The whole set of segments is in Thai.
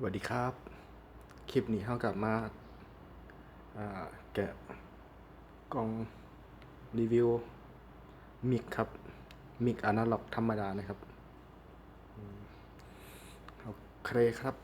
สวัสดีครับ คลิปนี้เท่ากับมาาแกะกล่องรีวิวมิกครับมิกอนาล็อกธรรมดานะครับอืมโอเคครับ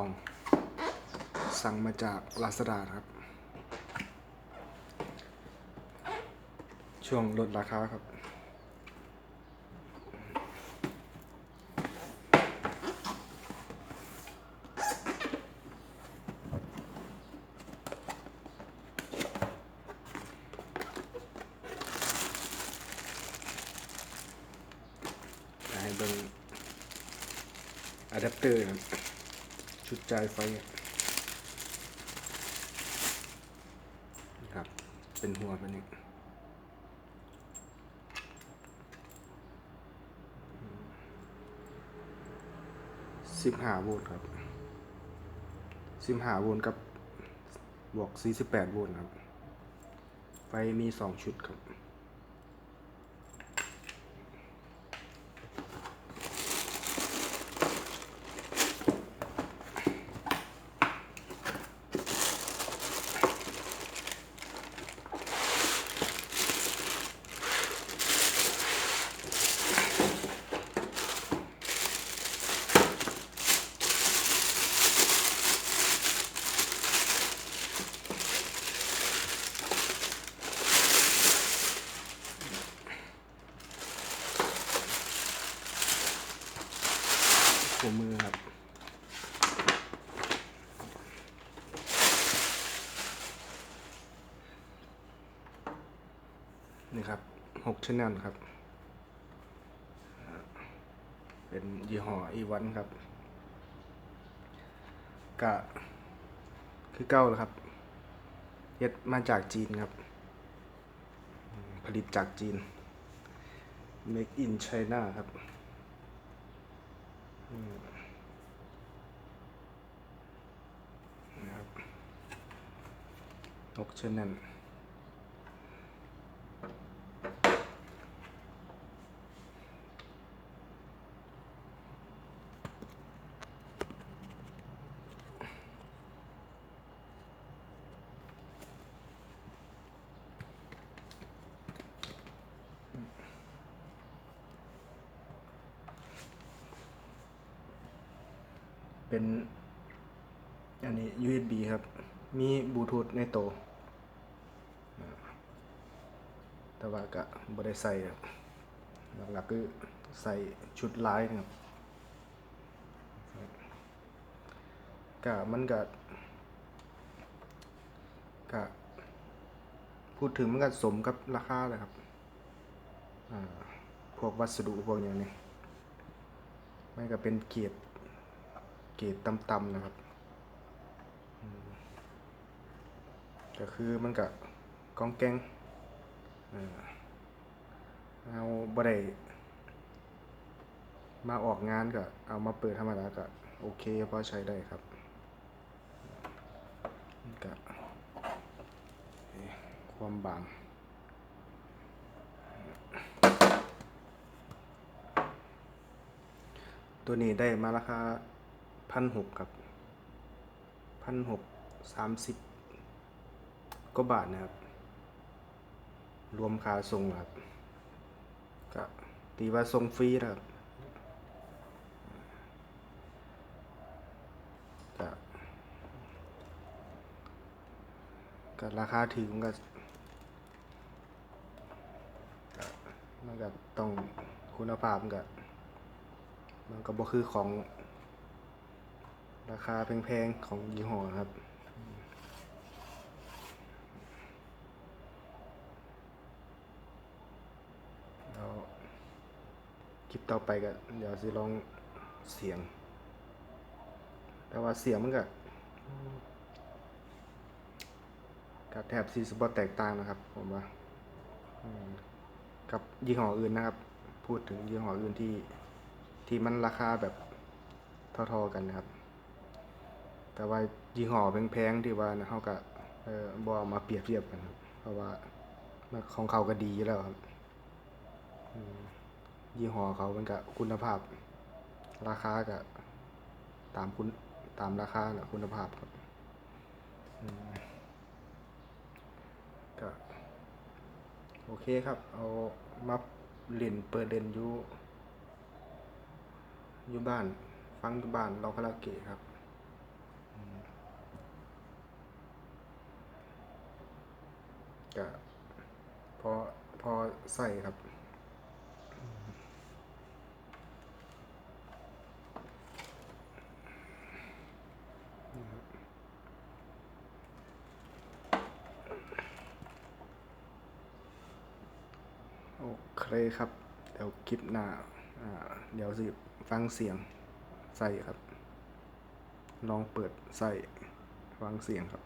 ล่อง สั่งมาจากลาซาด้าครับ ช่วงลดราคาครับ ให้เบิ่งอะแดปเตอร์ครับ ชุดจ่ายไฟครับ เป็นหัวมันนี่สิบห้าโวลต์ครับสิบห้าโวลต์กับบวกสี่สิบแปดโวลต์ครับ ไฟมีสองชุดครับ หัวมือครับ นี่ครับหกชแนลครับ เป็นยี่ห้ออีวันครับกะคือเก้าแล้วครับเย็ดมาจากจีนครับ ผลิตจากจีน make in China ครับ นะครับนกเช่นนั้น เป็นอันนี้ USB ครับ มีบลูทูธในโตแต่ว่าก็บ่ได้ใส่ครับหลักๆคือใส่ชุดลายนะครับก็มันก็ก็พูดถึงมันก็สมกับราคาเลยครับพวกวัสดุพวกอย่างนี้มันก็เป็นเกียรด เกรดต่ำๆนะครับ ก็คือมันก็กองแกงเอาบ่ได้มาออกงานก็เอามาเปิดธรรมดาก็โอเคพอใช้ได้ครับก็ความบางตัวนี้ได้มาราคา พันหกครับพันหกสามสิบก็บาทนะครับ รวมค่าส่งครับก็ตีว่าส่งฟรีนะครับก็ก็ราคาถึงก็ก็มันก็ต้องคุณภาพมันก็มันก็บ่คือของ ราคาแพงๆของยี่ห้อครับกคลิปต่อไปก็เดี๋ยวสิลองเสียง แต่ว่าเสียงมันก็กับแถบซีสปอร์แตกต่างนะครับ ผมว่ากับยี่ห้ออื่นนะครับ พูดถึงยี่ห้ออื่นที่ที่มันราคาแบบเท่าๆกันนะครับ แต่ว่ายี่ห้อแพงๆที่ว่านะเขาก็เออบ่เอามาเปรียบเทียบกันครับเพราะว่ามันของเขาก็ดีอยู่แล้วครับยี่ห้อเขามันก็คุณภาพ ราคาก็ตามคุณตามราคานะคุณภาพครับก็โอเคครับ เอามาเล่นเปิดเล่นอยู่อยู่บ้าน ฟังอยู่บ้านเราคาราโอเกะครับ ก็พอพอใส่ครับโอเคครับ เดี๋ยวคลิปหน้าอ่าเดี๋ยวสิฟังเสียงใส่ครับ ลองเปิดใส่ฟังเสียงครับ